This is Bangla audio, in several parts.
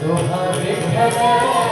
तुम्हारे घर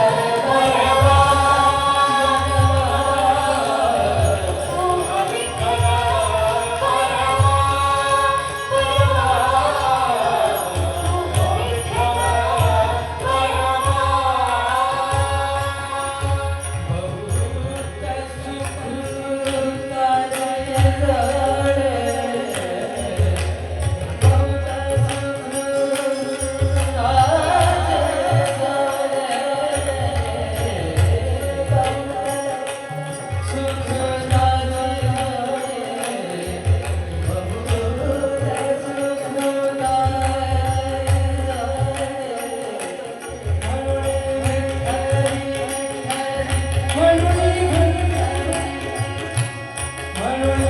Bye.